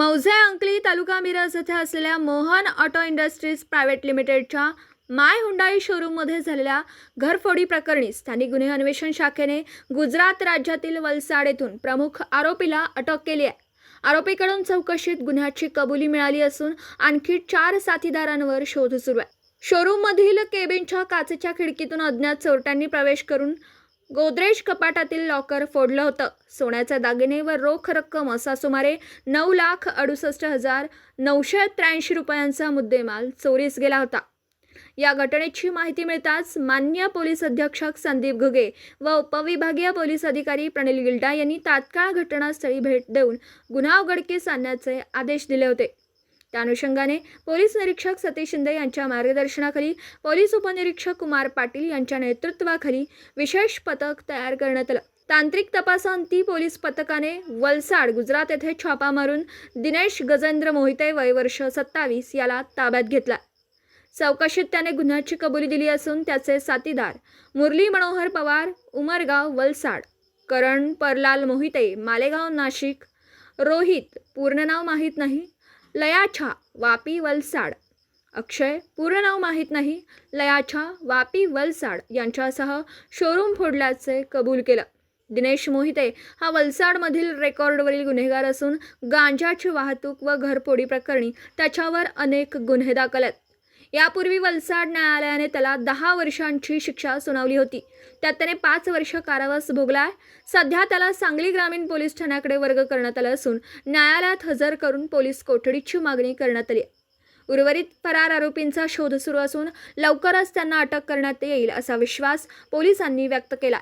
मौजे अंकली तालुका मिरज येथे असलेल्या मोहन ऑटो इंडस्ट्रीज प्रायव्हेट लिमिटेडच्या माय हुंडाई शोरूममध्ये झालेल्या घरफोडी प्रकरणी स्थानिक गुन्हे अन्वेषण शाखेने गुजरात राज्यातील वलसाड येथून प्रमुख आरोपीला अटक केली आहे. आरोपीकडून चौकशीत गुन्ह्याची कबुली मिळाली असून आणखी चार साथीदारांवर शोध सुरू आहे. शोरूममधील केबिनच्या काचेच्या खिडकीतून अज्ञात चोरट्यांनी प्रवेश करून गोदरेज कपाटातील लॉकर फोडलं होतं. सोन्याच्या दागिने व रोख रक्कम असा सुमारे नऊ लाख अडुसष्ट हजार नऊशे त्र्याऐंशी रुपयांचा मुद्देमाल चोरीस गेला होता. या घटनेची माहिती मिळताच मान्य पोलीस अधीक्षक संदीप घुगे व उपविभागीय पोलीस अधिकारी प्रणिल गिल्डा यांनी तात्काळ घटनास्थळी भेट देऊन गुन्हा उघडकीस आणण्याचे आदेश दिले होते. त्या अनुषंगाने पोलीस निरीक्षक सतीश शिंदे यांच्या मार्गदर्शनाखाली पोलीस उपनिरीक्षक कुमार पाटील यांच्या नेतृत्वाखाली विशेष पथक तयार करण्यात आलं. तांत्रिक तपासांती पोलीस पथकाने वलसाड गुजरात येथे छापा मारून दिनेश गजेंद्र मोहिते वयवर्ष सत्तावीस याला ताब्यात घेतला. चौकशीत त्याने गुन्ह्याची कबुली दिली असून त्याचे साथीदार मुरली मनोहर पवार उमरगाव वलसाड करण परलाल मोहिते मालेगाव नाशिक रोहित पूर्ण नाव माहीत नाही लयाछा वापी वलसाड. अक्षय पूर्ण नाव माहीत नाही. लयाछा वापी वलसाड यांच्यासह शोरूम फोडल्याचे कबूल केलं. दिनेश मोहिते हा वलसाडमधील रेकॉर्डवरील गुन्हेगार असून गांजाची वाहतूक व घरफोडी प्रकरणी त्याच्यावर अनेक गुन्हे दाखल आहेत. यापूर्वी वलसाड न्यायालयाने त्याला दहा वर्षांची शिक्षा सुनावली होती. त्यात त्याने पाच वर्ष कारावास भोगला आहे सध्या त्याला सांगली ग्रामीण पोलीस ठाण्याकडे वर्ग करण्यात आला असून न्यायालयात हजर करून पोलीस कोठडीची मागणी करण्यात आली आहे. उर्वरित फरार आरोपींचा शोध सुरू असून लवकरच त्यांना अटक करण्यात येईल असा विश्वास पोलिसांनी व्यक्त केला